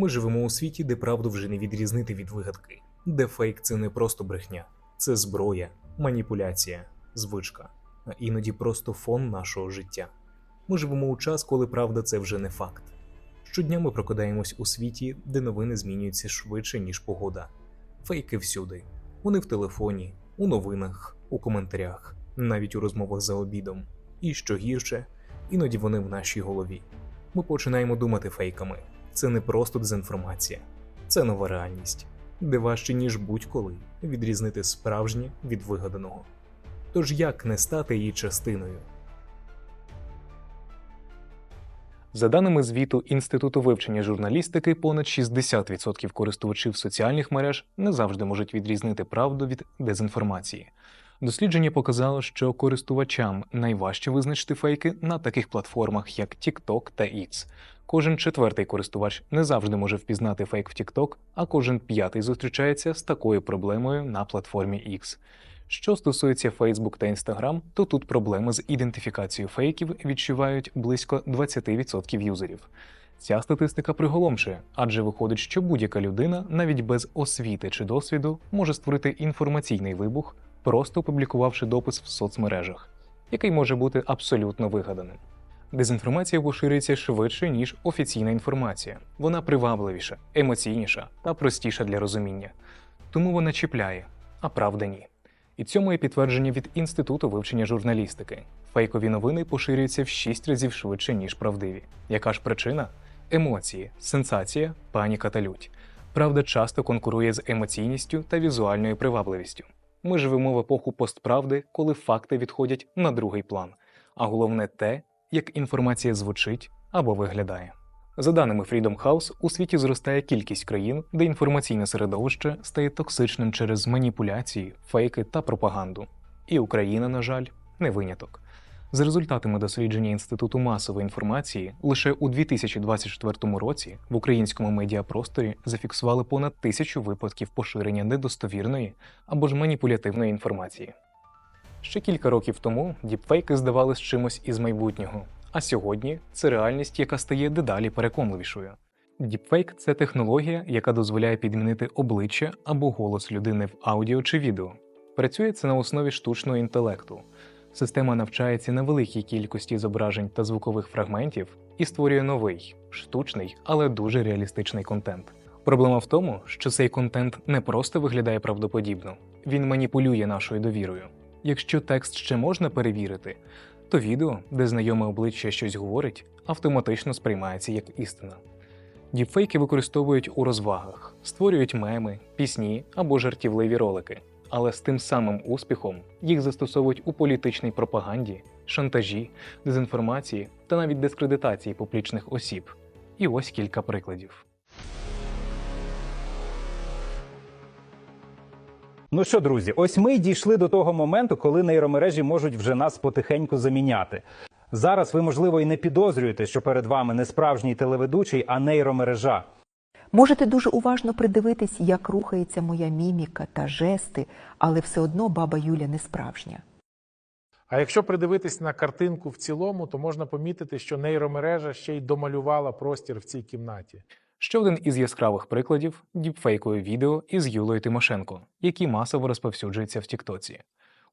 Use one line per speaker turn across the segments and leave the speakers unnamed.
Ми живемо у світі, де правду вже не відрізнити від вигадки, де фейк це не просто брехня, це зброя, маніпуляція, звичка, а іноді просто фон нашого життя. Ми живемо у час, коли правда це вже не факт. Щодня ми прокидаємось у світі, де новини змінюються швидше, ніж погода. Фейки всюди. Вони в телефоні, у новинах, у коментарях, навіть у розмовах за обідом. І що гірше, іноді вони в нашій голові. Ми починаємо думати фейками. Це не просто дезінформація, це нова реальність, де важче, ніж будь-коли відрізнити справжнє від вигаданого. Тож як не стати її частиною? За даними звіту Інституту вивчення журналістики, понад 60% користувачів соціальних мереж не завжди можуть відрізнити правду від дезінформації. Дослідження показало, що користувачам найважче визначити фейки на таких платформах, як TikTok та X. Кожен четвертий користувач не завжди може впізнати фейк в TikTok, а кожен п'ятий зустрічається з такою проблемою на платформі X. Що стосується Facebook та Instagram, то тут проблеми з ідентифікацією фейків відчувають близько 20% юзерів. Ця статистика приголомшує, адже виходить, що будь-яка людина, навіть без освіти чи досвіду, може створити інформаційний вибух, просто опублікувавши допис в соцмережах, який може бути абсолютно вигаданим. Дезінформація поширюється швидше, ніж офіційна інформація. Вона привабливіша, емоційніша та простіша для розуміння. Тому вона чіпляє, а правда ні. І цьому є підтвердження від Інституту вивчення журналістики. Фейкові новини поширюються в 6 разів швидше, ніж правдиві. Яка ж причина? Емоції, сенсація, паніка та лють. Правда часто конкурує з емоційністю та візуальною привабливістю. Ми живемо в епоху постправди, коли факти відходять на другий план, а головне те, як інформація звучить або виглядає. За даними Freedom House, у світі зростає кількість країн, де інформаційне середовище стає токсичним через маніпуляції, фейки та пропаганду. І Україна, на жаль, не виняток. За результатами дослідження Інституту масової інформації, лише у 2024 році в українському медіапросторі зафіксували понад тисячу випадків поширення недостовірної або ж маніпулятивної інформації. Ще кілька років тому діпфейки здавались чимось із майбутнього, а сьогодні це реальність, яка стає дедалі переконливішою. Діпфейк це технологія, яка дозволяє підмінити обличчя або голос людини в аудіо чи відео. Працює це на основі штучного інтелекту. Система навчається на великій кількості зображень та звукових фрагментів і створює новий, штучний, але дуже реалістичний контент. Проблема в тому, що цей контент не просто виглядає правдоподібно, він маніпулює нашою довірою. Якщо текст ще можна перевірити, то відео, де знайоме обличчя щось говорить, автоматично сприймається як істина. Діпфейки використовують у розвагах, створюють меми, пісні або жартівливі ролики, але з тим самим успіхом їх застосовують у політичній пропаганді, шантажі, дезінформації та навіть дискредитації публічних осіб. І ось кілька прикладів.
Ну що, друзі, ось ми й дійшли до того моменту, коли нейромережі можуть вже нас потихеньку заміняти. Зараз ви, можливо, і не підозрюєте, що перед вами не справжній телеведучий, а нейромережа.
Можете дуже уважно придивитись, як рухається моя міміка та жести, але все одно баба Юля не справжня.
А якщо придивитись на картинку в цілому, то можна помітити, що нейромережа ще й домалювала простір в цій кімнаті.
Ще один із яскравих прикладів діпфейкове відео із Юлою Тимошенко, які масово розповсюджуються в Тіктоці.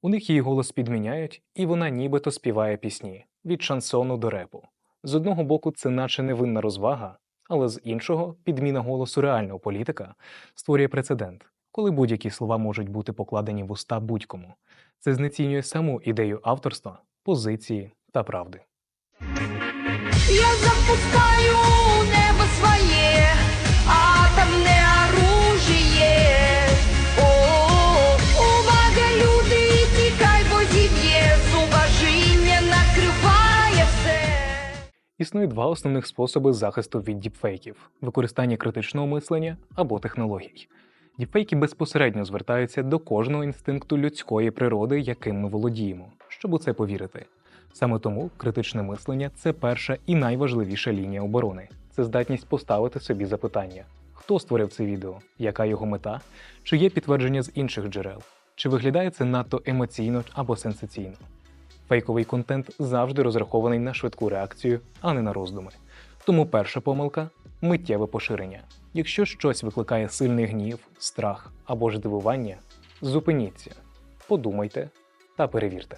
У них її голос підміняють, і вона нібито співає пісні від шансону до репу. З одного боку, це наче невинна розвага, але з іншого, підміна голосу реального політика створює прецедент, коли будь-які слова можуть бути покладені в уста будь-кому. Це знецінює саму ідею авторства, позиції та правди.
Я запускаю
Існує два основних способи захисту від діпфейків: використання критичного мислення або технологій. Діпфейки безпосередньо звертаються до кожного інстинкту людської природи, яким ми володіємо, щоб у це повірити. Саме тому критичне мислення це перша і найважливіша лінія оборони. Це здатність поставити собі запитання: хто створив це відео, яка його мета, чи є підтвердження з інших джерел, чи виглядає це надто емоційно або сенсаційно. Фейковий контент завжди розрахований на швидку реакцію, а не на роздуми. Тому перша помилка миттєве поширення. Якщо щось викликає сильний гнів, страх або ж здивування, зупиніться, подумайте та перевірте.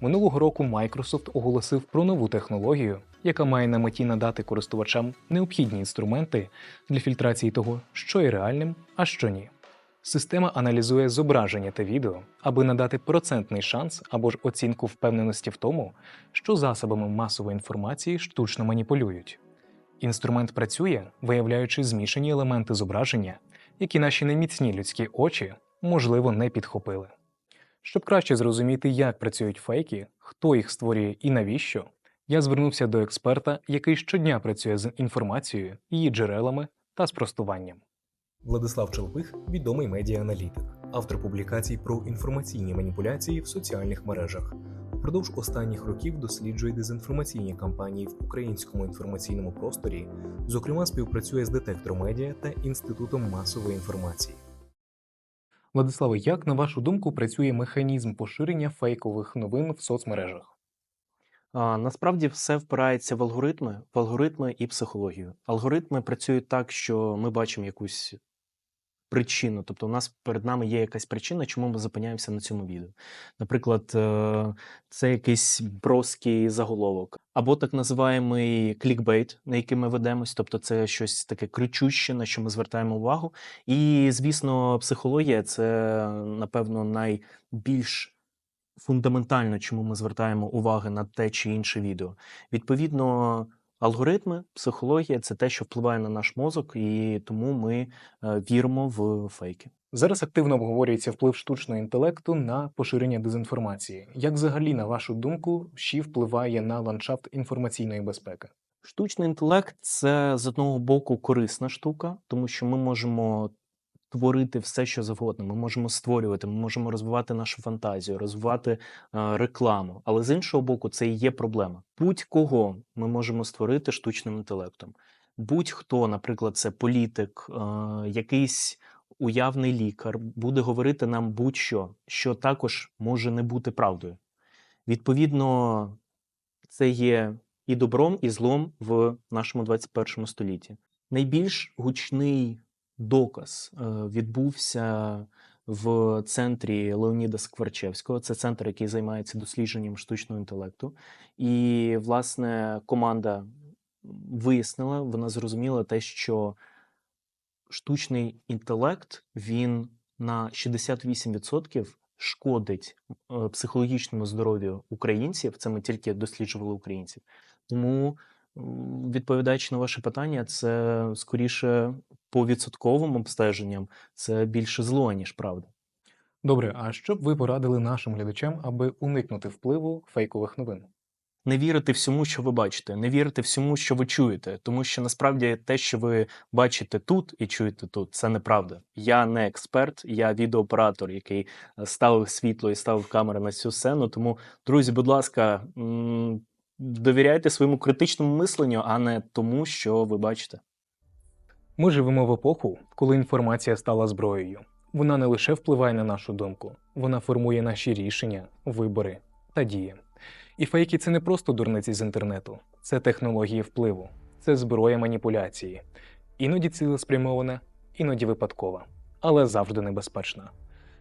Минулого року Microsoft оголосив про нову технологію, яка має на меті надати користувачам необхідні інструменти для фільтрації того, що є реальним, а що ні. Система аналізує зображення та відео, аби надати процентний шанс або ж оцінку впевненості в тому, що засобами масової інформації штучно маніпулюють. Інструмент працює, виявляючи змішані елементи зображення, які наші неміцні людські очі, можливо, не підхопили. Щоб краще зрозуміти, як працюють фейки, хто їх створює і навіщо, я звернувся до експерта, який щодня працює з інформацією, її джерелами та спростуванням. Владислав Челпих відомий медіа-аналітик, автор публікацій про інформаційні маніпуляції в соціальних мережах. Впродовж останніх років досліджує дезінформаційні кампанії в українському інформаційному просторі, зокрема співпрацює з детектором медіа та інститутом масової інформації. Владиславе, як на вашу думку працює механізм поширення фейкових новин в соцмережах?
А, насправді все впирається в алгоритми, в алгоритми і психологію. Алгоритми працюють так, що ми бачимо якусь причину. Тобто, у нас перед нами є якась причина, чому ми зупиняємося на цьому відео. Наприклад, е, це якийсь броский заголовок, або так називаємий клікбейт, на який ми ведемось, тобто це щось таке кричуще, на що ми звертаємо увагу. І, звісно, психологія це, напевно, найбільш фундаментально, чому ми звертаємо уваги на те чи інше відео. Відповідно, алгоритми, психологія це те, що впливає на наш мозок, і тому ми е, віримо в фейки.
Зараз активно обговорюється вплив штучного інтелекту на поширення дезінформації. Як взагалі, на вашу думку, ще впливає на ландшафт інформаційної безпеки?
Штучний інтелект це з одного боку корисна штука, тому що ми можемо творити все, що завгодно. Ми можемо створювати, ми можемо розвивати нашу фантазію, розвивати е, рекламу. Але з іншого боку, це і є проблема. Будь-кого ми можемо створити штучним інтелектом. Будь-хто, наприклад, це політик, е, якийсь уявний лікар, буде говорити нам будь-що, що також може не бути правдою. Відповідно, це є і добром, і злом в нашому 21 столітті. Найбільш гучний доказ е, відбувся в центрі Леоніда Скворчевського. Це центр, який займається дослідженням штучного інтелекту. І, власне, команда вияснила, вона зрозуміла те, що штучний інтелект він на 68% шкодить е, психологічному здоров'ю українців. Це ми тільки досліджували українців. Тому, відповідаючи на ваше питання, це скоріше по відсотковим обстеженням, це більше зло, ніж правда.
Добре, а що б ви порадили нашим глядачам, аби уникнути впливу фейкових новин?
Не вірити всьому, що ви бачите, не вірити всьому, що ви чуєте, тому що насправді те, що ви бачите тут і чуєте тут, це неправда. Я не експерт, я відеооператор, який е, ставив світло і ставив камери на цю сцену. Тому, друзі, будь ласка, довіряйте своєму критичному мисленню, а не тому, що ви бачите.
Ми живемо в епоху, коли інформація стала зброєю. Вона не лише впливає на нашу думку, вона формує наші рішення, вибори та дії. І фейки це не просто дурниці з інтернету, це технології впливу, це зброя маніпуляції. Іноді цілеспрямована, іноді випадкова, але завжди небезпечна.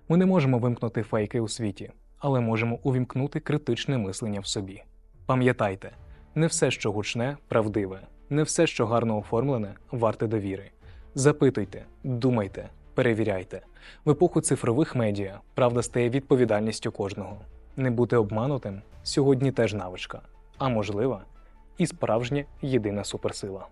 Ми не можемо вимкнути фейки у світі, але можемо увімкнути критичне мислення в собі. Пам'ятайте, не все, що гучне, правдиве, не все, що гарно оформлене, варте довіри. Запитуйте, думайте, перевіряйте. В епоху цифрових медіа правда стає відповідальністю кожного. Не бути обманутим сьогодні теж навичка, а можливо, і справжня єдина суперсила.